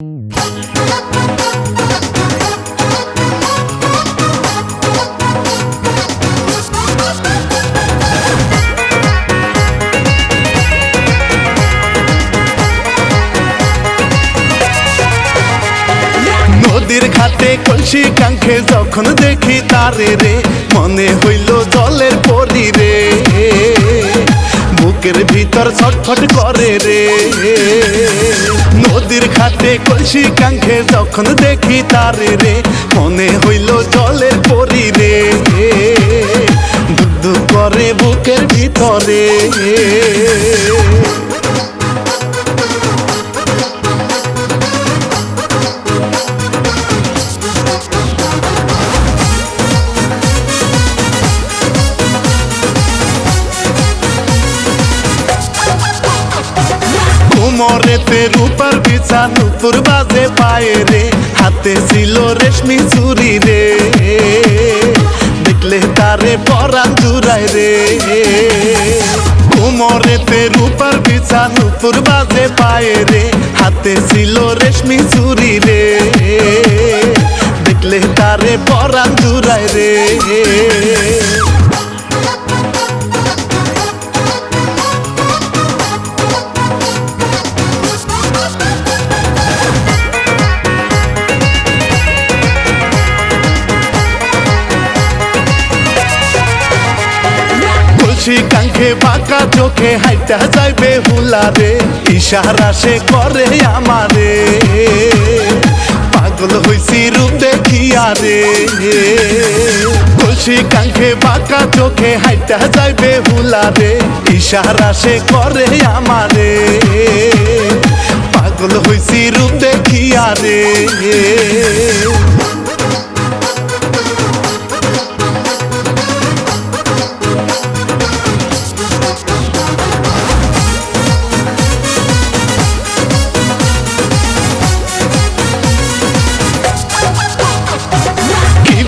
নদীর ঘাটে কলসি কাঙ্খে যখন দেখি তারে রে মনে হইল জলের পরি রে বুকের ভিতর ছটফট করে রে। নদীর খাতে কলসি কাঙ্খে যখন দেখি তারে রে, মনে হইল জলের পরি রে। করে বুকের ভিতরে। কোমরেতে রূপার বিছা, নুপুর বাজে পায়ে রে। হাতে ছিল রেশমি চুরি রে। দেখলে তারে পরান জুড়াই রে। কোমরেতে রূপার বিছা, নুপুর বাজে পায়ে রে। হাতে ছিল রেশমি চুরি রে। দেখলে তারে পরান জুড়াই রে। খুশি পাকা চোখে হাইটা যাইবে হুলারে ইশারা সে করে আমারে। পাগল হইছি রূপ দেখিয়া রে। খুশি কাঙ্খে বাঁকা, চোখে হাইটা যাইবে হুলারে ইশারা সে করে আমারে।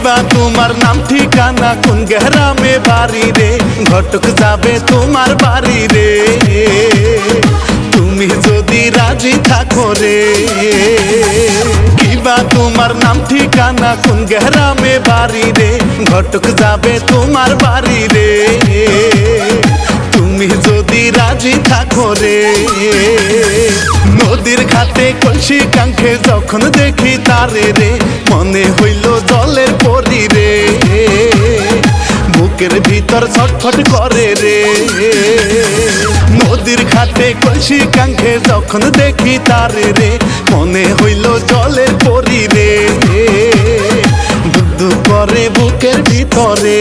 কিবা তোমার নাম ঠিকানা? কোন গ্রামে বাড়ি রে? ঘটক যাবে তোমার বাড়ি রে। তুমি যদি রাজি থাকো রে। কিবা তোমার নাম ঠিকানা? কোন গ্রামে বাড়ি রে? ঘটক যাবে তোমার বাড়ি রে। তুমি যদি রাজি থাকো রে। নদীর ঘাটে কলসি কাঙ্খে যখন দেখি তারে রে, মনে হইল ভিতর ছটফট করে রে। নদীর ঘাটে কলসি কাঙ্ক্ষে যখন দেখি তার রে, মনে হইল জলের পরি রে। দুধ করে বুকের ভিতরে।